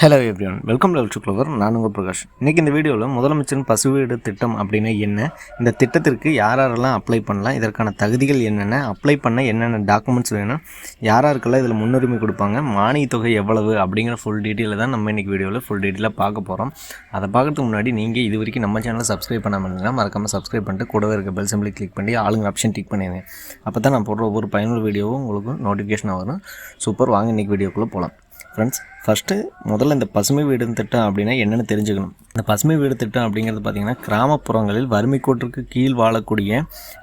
Hello everyone welcome love to Clover நான் உங்கள் பிரகாஷ். இன்றைக்கி இந்த வீடியோவில் முதலமைச்சரின் பசு வீடு திட்டம் அப்படின்னா என்ன? இந்த திட்டத்திற்கு யார் யாரெல்லாம் அப்ளை பண்ணலாம்? இதற்கான தகுதிகள் என்னென்ன? அப்ளை பண்ண என்னென்ன டாக்குமெண்ட்ஸ் வேணும்? யார் யாருக்கெல்லாம் இதில் முன்னுரிமை கொடுப்பாங்க? மானிய தொகை எவ்வளவு? அப்படிங்கிற ஃபுல் டீட்டெயிலை தான் நம்ம இன்றைக்கி வீடியோவில் ஃபுல் டீட்டெயிலாக பார்க்க போகிறோம் அதை பார்க்கறதுக்கு முன்னாடி நீங்கள் இது வரைக்கும் நம்ம சேனலை சப்ஸ்கிரைப் பண்ணாமல் மறக்காமல் சப்ஸ்கிரைப் பண்ணிட்டு கூடவே இருக்க பெல் சிம்பிளி கிளிக் பண்ணி ஆளுங்க ஆப்ஷன் டிக் பண்ணிடுங்க. அப்போ தான் நான் போடுற ஒவ்வொரு பயனுள்ள வீடியோவும் உங்களுக்கு நோட்டிஃபிகேஷன் வரும். சூப்பர் வாங்க இன்றைக்கி வீடியோக்குள்ளே போகலாம் ஃப்ரெண்ட்ஸ் ஃபஸ்ட்டு முதல்ல இந்த பசுமை வீடு திட்டம் அப்படின்னா என்னென்னு தெரிஞ்சுக்கணும். இந்த பசுமை வீடு திட்டம் அப்படிங்கிறது பார்த்திங்கன்னா கிராமப்புறங்களில் வறுமை கோட்டிற்கு கீழ் வாழக்கூடிய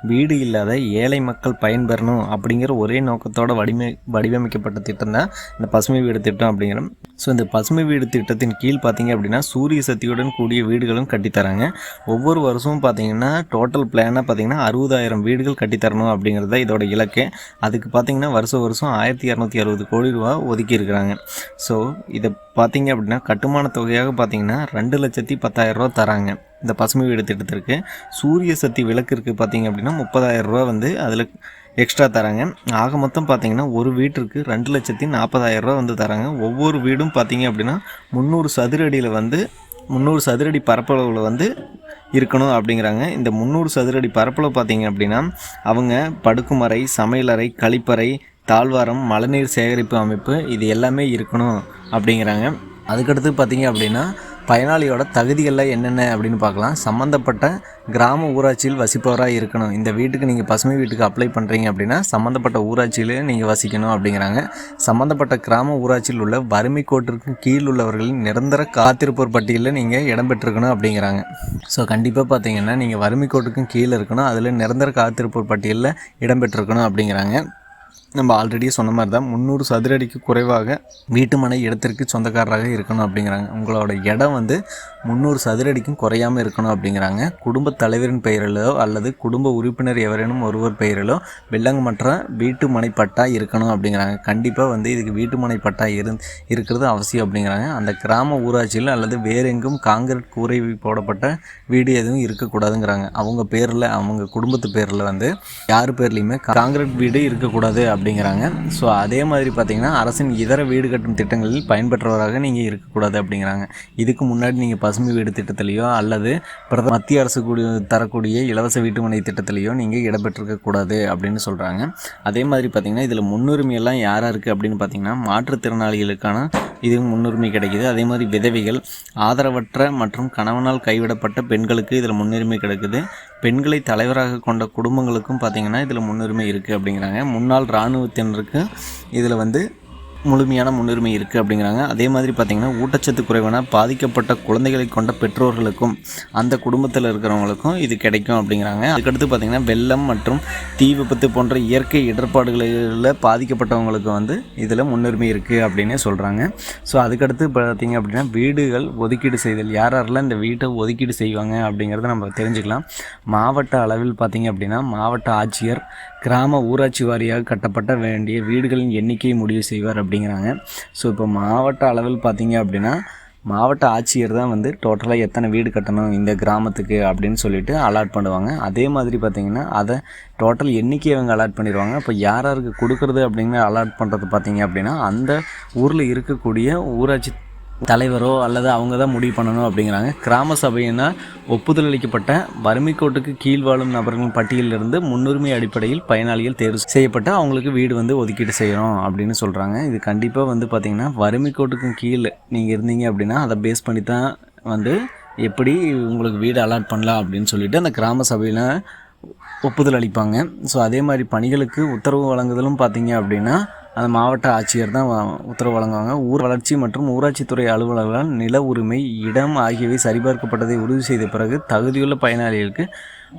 வீடு இல்லாத ஏழை மக்கள் பயன்பெறணும் அப்படிங்கிற ஒரே நோக்கத்தோட வடிமை வடிவமைக்கப்பட்ட திட்டம் தான் இந்த பசுமை வீடு திட்டம் அப்படிங்கிற. ஸோ இந்த பசுமை வீடு திட்டத்தின் கீழ் பார்த்திங்க அப்படின்னா சூரிய சக்தியுடன் கூடிய வீடுகளும் கட்டித்தராங்க. ஒவ்வொரு வருஷமும் பார்த்திங்கன்னா டோட்டல் பிளானாக பார்த்திங்கன்னா அறுபதாயிரம் வீடுகள் கட்டித்தரணும் அப்படிங்கிறது தான் இதோட இலக்கு. அதுக்கு பார்த்திங்கன்னா வருஷம் வருஷம் ஆயிரத்தி இரநூத்தி அறுபது கோடி ரூபா ஒதுக்கி இருக்கிறாங்க. ஸோ இதை பார்த்தீங்க அப்படின்னா கட்டுமான தொகையாக பார்த்தீங்கன்னா ரெண்டு லட்சத்தி பத்தாயிரம் ரூபா தராங்க. இந்த பசுமை வீடு திட்டத்திற்கு சூரிய சக்தி விளக்கிற்கு பார்த்தீங்க அப்படின்னா முப்பதாயிரம் ரூபா வந்து அதில் எக்ஸ்ட்ரா தராங்க. ஆக மொத்தம் பார்த்தீங்கன்னா ஒரு வீட்டிற்கு ரெண்டு லட்சத்தி நாற்பதாயிரரூவா வந்து தராங்க. ஒவ்வொரு வீடும் பார்த்தீங்க அப்படின்னா முந்நூறு சதுர அடியில் வந்து முந்நூறு சதுரடி பரப்பளவில் வந்து இருக்கணும் அப்படிங்கிறாங்க. இந்த முந்நூறு சதுரடி பரப்பளவு பார்த்தீங்க அப்படின்னா அவங்க படுக்குமறை சமையலறை கழிப்பறை தாழ்வாரம் மழைநீர் சேகரிப்பு அமைப்பு இது எல்லாமே இருக்கணும் அப்படிங்கிறாங்க. அதுக்கடுத்து பார்த்தீங்க அப்படின்னா பயனாளியோட தகுதிகளில் என்னென்ன அப்படின்னு பார்க்கலாம். சம்மந்தப்பட்ட கிராம ஊராட்சியில் வசிப்பவராக இருக்கணும். இந்த வீட்டுக்கு நீங்கள் பசுமை வீட்டுக்கு அப்ளை பண்ணுறீங்க அப்படின்னா சம்மந்தப்பட்ட ஊராட்சியில் நீங்கள் வசிக்கணும் அப்படிங்கிறாங்க. சம்மந்தப்பட்ட கிராம ஊராட்சியில் உள்ள வறுமை கோட்டிற்கு கீழ் உள்ளவர்களின் நிரந்தர காத்திருப்போர் பட்டியலில் நீங்கள் இடம்பெற்றிருக்கணும் அப்படிங்கிறாங்க. ஸோ கண்டிப்பாக பார்த்தீங்கன்னா நீங்கள் வறுமை கோட்டுக்கும் கீழே இருக்கணும். அதில் நிரந்தர காத்திருப்போர் பட்டியலில் இடம்பெற்றிருக்கணும் அப்படிங்கிறாங்க. நம்ம ஆல்ரெடி சொன்ன மாதிரி தான் முந்நூறு சதுர அடிக்கு குறைவாக வீட்டு மனை இடத்திற்கு சொந்தக்காரராக இருக்கணும் அப்படிங்கிறாங்க. உங்களோட இடம் வந்து முந்நூறு சதுர அடிக்கும் குறையாமல் இருக்கணும் அப்படிங்கிறாங்க. குடும்ப தலைவரின் பெயரிலோ அல்லது குடும்ப உறுப்பினர் எவரேனும் ஒருவர் பெயரிலோ வில்லங்கமற்ற வீட்டு மனை பட்டா இருக்கணும் அப்படிங்கிறாங்க. கண்டிப்பாக வந்து இதுக்கு வீட்டு மனை பட்டா இரு இருக்கிறது அவசியம் அப்படிங்கிறாங்க. அந்த கிராம ஊராட்சியில் அல்லது வேறு எங்கும் காங்கிரீட் கூரை போடப்பட்ட வீடு எதுவும் இருக்கக்கூடாதுங்கிறாங்க. அவங்க பேரில் அவங்க குடும்பத்து பேரில் வந்து யார் பேர்லேயுமே காங்கிரீட் வீடு இருக்கக்கூடாது அப்படிங்கிறாங்க. ஸோ அதே மாதிரி பார்த்திங்கன்னா அரசின் இதர வீடு கட்டும் திட்டங்களில் பயன்பெற்றவராக நீங்கள் இருக்கக்கூடாது அப்படிங்கிறாங்க. இதுக்கு முன்னாடி நீங்கள் பசுமை வீடு திட்டத்திலையோ அல்லது பிரதம மத்திய அரசு கூடிய தரக்கூடிய இலவச வீட்டுமனை திட்டத்திலையோ நீங்கள் இடம்பெற்றிருக்கக்கூடாது அப்படின்னு சொல்கிறாங்க அதே மாதிரி பார்த்திங்கன்னா இதில் முன்னுரிமையெல்லாம் யாராக இருக்குது அப்படின்னு பார்த்திங்கன்னா மாற்றுத்திறனாளிகளுக்கான இதுவும் முன்னுரிமை கிடைக்கிது. அதே மாதிரி விதவைகள் ஆதரவற்ற மற்றும் கணவனால் கைவிடப்பட்ட பெண்களுக்கு இதில் முன்னுரிமை கிடைக்குது. பெண்களை தலைவராக கொண்ட குடும்பங்களுக்கும் பார்த்திங்கன்னா இதில் முன்னுரிமை இருக்குது அப்படிங்கிறாங்க. முன்னாள் இராணுவத்தினருக்கு இதில் வந்து முழுமையான முன்னுரிமை இருக்குது அப்படிங்கிறாங்க. அதே மாதிரி பார்த்திங்கன்னா ஊட்டச்சத்து குறைவான பாதிக்கப்பட்ட குழந்தைகளை கொண்ட பெற்றோர்களுக்கும் அந்த குடும்பத்தில் இருக்கிறவங்களுக்கும் இது கிடைக்கும் அப்படிங்கிறாங்க. அதுக்கடுத்து பார்த்திங்கன்னா வெள்ளம் மற்றும் தீ விபத்து போன்ற இயற்கை இடர்பாடுகளில் பாதிக்கப்பட்டவங்களுக்கு வந்து இதில் முன்னுரிமை இருக்குது அப்படின்னு சொல்கிறாங்க ஸோ அதுக்கடுத்து பார்த்திங்க அப்படின்னா வீடுகள் ஒதுக்கீடு செய்தல். யார் யாரெல்லாம் இந்த வீட்டை ஒதுக்கீடு செய்வாங்க அப்படிங்கிறத நம்ம தெரிஞ்சுக்கலாம். மாவட்ட அளவில் பார்த்திங்க அப்படின்னா மாவட்ட ஆட்சியர் கிராம ஊராட்சி வாரியாக கட்டப்பட்ட வேண்டிய வீடுகளின் எண்ணிக்கையை முடிவு செய்வார் அப்படிங்கிறாங்க. ஸோ இப்போ மாவட்ட அளவில் பார்த்தீங்க அப்படின்னா மாவட்ட ஆட்சியர் தான் வந்து டோட்டலாக எத்தனை வீடு கட்டணும் இந்த கிராமத்துக்கு அப்படின்னு சொல்லிட்டு அலாட் பண்ணுவாங்க. அதே மாதிரி பார்த்திங்கன்னா அதை டோட்டல் எண்ணிக்கை அவங்க அலாட் பண்ணிடுவாங்க. இப்போ யார் யாருக்கு கொடுக்குறது அப்படிங்கிற அலாட் பண்ணுறது பார்த்திங்க அப்படின்னா அந்த ஊரில் இருக்கக்கூடிய ஊராட்சி தலைவரோ அல்லது அவங்க தான் முடிவு பண்ணணும் அப்படிங்கிறாங்க. கிராம சபையினா ஒப்புதல் அளிக்கப்பட்ட வறுமை கோட்டுக்கு கீழ் வாழும் நபர்களின் பட்டியலிருந்து முன்னுரிமை அடிப்படையில் பயனாளிகள் தேர்வு செய்யப்பட்டு அவங்களுக்கு வீடு வந்து ஒதுக்கீடு செய்கிறோம் அப்படின்னு சொல்கிறாங்க இது கண்டிப்பாக வந்து பார்த்திங்கன்னா வறுமைக்கோட்டுக்கும் கீழே நீங்கள் இருந்தீங்க அப்படின்னா அதை பேஸ் பண்ணி தான் வந்து எப்படி உங்களுக்கு வீடு அலாட் பண்ணலாம் அப்படின்னு சொல்லிட்டு அந்த கிராம சபையில் ஒப்புதல் அளிப்பாங்க. ஸோ அதே மாதிரி பணிகளுக்கு உத்தரவு வழங்குதலும் பார்த்தீங்க அப்படின்னா அந்த மாவட்ட ஆட்சியர் தான் உத்தரவு வழங்குவாங்க. ஊர் வளர்ச்சி மற்றும் ஊராட்சித்துறை அலுவலர்களால் நில உரிமை இடம் ஆகியவை சரிபார்க்கப்பட்டதை உறுதி செய்த பிறகு தகுதியுள்ள பயனாளிகளுக்கு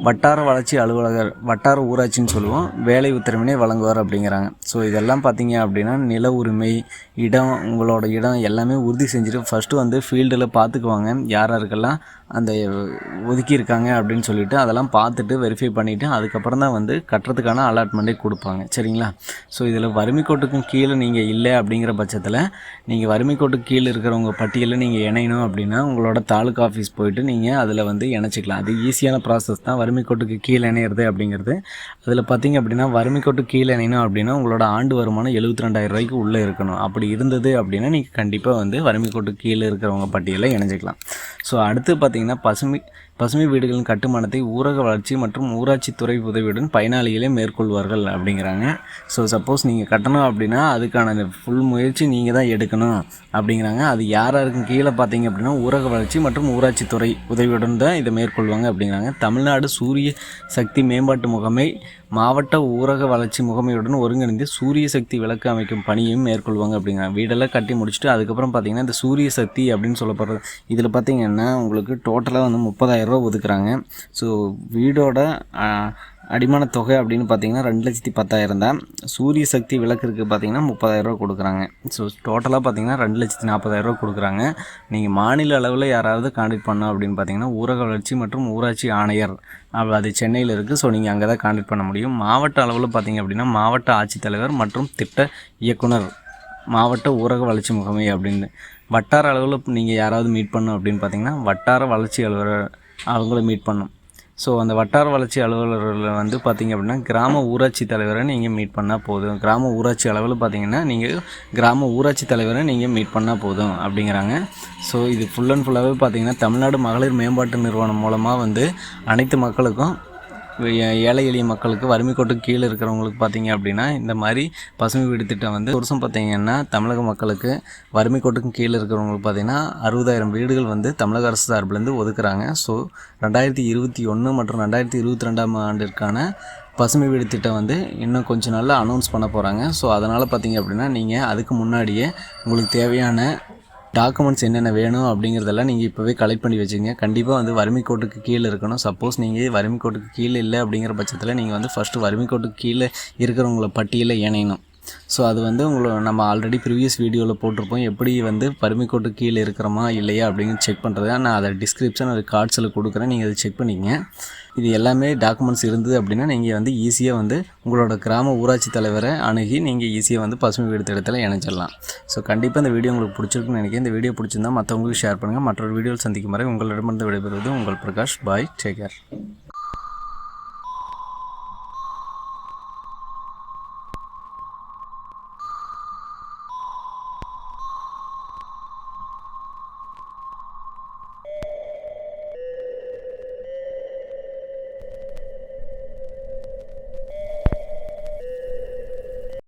வட்டார வளர்ச்சி அலுவலகர் வட்டார ஊராட்சின்னு சொல்லுவோம் வேலை உத்தரவினை வழங்குவார் அப்படிங்கிறாங்க. ஸோ இதெல்லாம் பார்த்தீங்க அப்படின்னா நில உரிமை இடம் உங்களோட இடம் எல்லாமே உறுதி செஞ்சுட்டு ஃபஸ்ட்டு வந்து ஃபீல்டில் பார்த்துக்குவாங்க. யார் யாருக்கெல்லாம் அந்த ஒதுக்கியிருக்காங்க அப்படின்னு சொல்லிட்டு அதெல்லாம் பார்த்துட்டு வெரிஃபை பண்ணிவிட்டு அதுக்கப்புறம் தான் வந்து கட்டுறதுக்கான அலாட்மெண்ட்டே கொடுப்பாங்க. சரிங்களா? ஸோ இதில் வறுமை கோட்டுக்கும் கீழே நீங்கள் இல்லை அப்படிங்கிற பட்சத்தில் நீங்கள் வறுமை கோட்டுக்கு கீழே இருக்கிறவங்க பட்டியலில் நீங்கள் இணையணும் அப்படின்னா உங்களோட தாலுக்கா ஆஃபீஸ் போயிட்டு நீங்கள் அதில் வந்து இணைச்சிக்கலாம். அது ஈஸியான ப்ராசஸ் தான். வறுமை கோட்டுக்கு கீழே இணையிறது அப்படிங்கிறது. அதில் பார்த்தீங்க அப்படின்னா வறுமை கோட்டுக்கு கீழே இணையணும் அப்படின்னா உங்களோட ஆண்டு வருமானம் எழுபத்தி ரெண்டாயிரம் ரூபாய்க்கு உள்ளே இருக்கணும். அப்படி இருந்தது அப்படின்னா நீங்கள் கண்டிப்பாக வந்து வறுமை கோட்டுக்கு கீழே இருக்கிறவங்க பட்டியலில் இணைஞ்சிக்கலாம். ஸோ அடுத்து பார்த்திங்கன்னா பசுமை பசுமை வீடுகளின் கட்டுமானத்தை ஊரக வளர்ச்சி மற்றும் ஊராட்சித்துறை உதவியுடன் பயனாளிகளே மேற்கொள்வார்கள் அப்படிங்கிறாங்க. ஸோ சப்போஸ் நீங்கள் கட்டணும் அப்படின்னா அதுக்கான ஃபுல் முயற்சி நீங்கள் தான் எடுக்கணும் அப்படிங்கிறாங்க. அது யார் யாருக்கும் கீழே பார்த்தீங்க அப்படின்னா ஊரக வளர்ச்சி மற்றும் ஊராட்சித்துறை உதவியுடன் தான் இதை மேற்கொள்வாங்க அப்படிங்கிறாங்க. தமிழ்நாடு சூரிய சக்தி மேம்பாட்டு முகமை மாவட்ட ஊரக வளர்ச்சி முகமையுடன் ஒருங்கிணைந்து சூரிய சக்தி விளக்கு அமைக்கும் பணியும் மேற்கொள்வாங்க அப்படிங்கிறாங்க. வீடெல்லாம் கட்டி முடிச்சுட்டு அதுக்கப்புறம் பார்த்தீங்கன்னா இந்த சூரிய சக்தி அப்படின்னு சொல்லப்படுறது. இதில் பார்த்தீங்கன்னா உங்களுக்கு டோட்டலாக வந்து முப்பதாயிரரூபா ஒதுக்குறாங்க. ஸோ வீடோட அடிமான தொகை அப்படின்னு பார்த்தீங்கன்னா ரெண்டு லட்சத்தி பத்தாயிரம் தான். சூரிய சக்தி விளக்குக்கு பார்த்தீங்கன்னா முப்பதாயிரம் ரூபா கொடுக்குறாங்க. ஸோ டோட்டலாக பார்த்தீங்கன்னா ரெண்டு லட்சத்தி நாற்பதாயிரம் ரூபா கொடுக்குறாங்க. நீங்கள் மாநில அளவில் யாராவது காண்டக்ட் பண்ணோம் அப்படின்னு பார்த்தீங்கன்னா ஊரக வளர்ச்சி மற்றும் ஊராட்சி ஆணையர். அது சென்னையில் இருக்குது ஸோ நீங்கள் அங்கே தான் காண்டக்ட் பண்ண முடியும். மாவட்ட அளவில் பார்த்தீங்க அப்படின்னா மாவட்ட ஆட்சித்தலைவர் மற்றும் திட்ட இயக்குனர். மாவட்ட ஊரக வளர்ச்சி முகமை அப்படின்னு. வட்டார அளவில் நீங்கள் யாராவது மீட் பண்ணும் அப்படின்னு பார்த்தீங்கன்னா வட்டார வளர்ச்சி அலுவலர் அவங்கள மீட் பண்ணணும் ஸோ அந்த வட்டார வளர்ச்சி அலுவலரில் வந்து பார்த்தீங்க அப்படின்னா கிராம ஊராட்சி தலைவரை நீங்கள் மீட் பண்ணால் போதும். கிராம ஊராட்சி அளவில் பார்த்தீங்கன்னா நீங்கள் கிராம ஊராட்சி தலைவரை நீங்கள் மீட் பண்ணால் போதும் அப்படிங்கிறாங்க. ஸோ இது ஃபுல் அண்ட் ஃபுல்லாகவே பார்த்திங்கன்னா தமிழ்நாடு மகளிர் மேம்பாட்டு நிறுவனம் மூலமாக வந்து அனைத்து மக்களுக்கும் ஏழை எளிய மக்களுக்கு வறுமை கோட்டுக்கு கீழே இருக்கிறவங்களுக்கு பார்த்தீங்க அப்படின்னா இந்த மாதிரி பசுமை வீடு திட்டம் வந்து வருஷம் பார்த்தீங்கன்னா தமிழக மக்களுக்கு வறுமை கோட்டுக்கு கீழே இருக்கிறவங்களுக்கு பார்த்தீங்கன்னா அறுபதாயிரம் வீடுகள் வந்து தமிழக அரசு சார்பிலேருந்து ஒதுக்குறாங்க. ஸோ ரெண்டாயிரத்தி இருபத்தி ஒன்று மற்றும் ரெண்டாயிரத்தி இருபத்தி ரெண்டாம் ஆண்டிற்கான பசுமை வீடு திட்டம் வந்து இன்னும் கொஞ்ச நாளில் அனௌன்ஸ் பண்ண போகிறாங்க ஸோ அதனால் பார்த்தீங்க அப்படின்னா நீங்கள் அதுக்கு முன்னாடியே உங்களுக்கு தேவையான டாக்குமெண்ட்ஸ் என்னென்ன வேணும் அப்படிங்கிறதெல்லாம் நீங்கள் இப்போவே கலெக்ட் பண்ணி வச்சுங்க கண்டிப்பாக வந்து வறுமை கோட்டுக்கு கீழே இருக்கணும். சப்போஸ் நீங்கள் வறுமை கோட்டுக்கு கீழே இல்லை அப்படிங்கிற பட்சத்தில் நீங்கள் வந்து ஃபஸ்ட்டு வறுமை கோட்டுக்கு கீழே இருக்கிறவங்கள பட்டியலில் இணையணும் ஸோ அது வந்து உங்களை நம்ம ஆல்ரெடி ப்ரீவியஸ் வீடியோவில் போட்டிருப்போம். எப்படி வந்து பருமிக்கோட்டு கீழே இருக்கிறோமா இல்லையா அப்படின்னு செக் பண்ணுறது நான் அதை டிஸ்கிரிப்ஷன் அது கார்ட்ஸில் கொடுக்குறேன். நீங்கள் அதை செக் பண்ணிக்கங்க இது எல்லாமே டாக்குமெண்ட்ஸ் இருந்தது அப்படின்னா நீங்கள் வந்து ஈஸியாக வந்து உங்களோட கிராம ஊராட்சி தலைவரை அணுகி நீங்கள் ஈஸியாக வந்து பசுமை வீடு திட்டத்தில் இணைச்சிடலாம் ஸோ கண்டிப்பாக இந்த வீடியோ உங்களுக்கு பிடிச்சிருக்குன்னு நினைக்கிறேன். இந்த வீடியோ பிடிச்சிருந்தா மற்றவங்களுக்கு ஷேர் பண்ணுங்கள் மற்றொரு வீடியோவில் சந்திக்கும் வரை உங்களிடமிருந்து விடைபெறுவது உங்கள் பிரகாஷ். Bye take care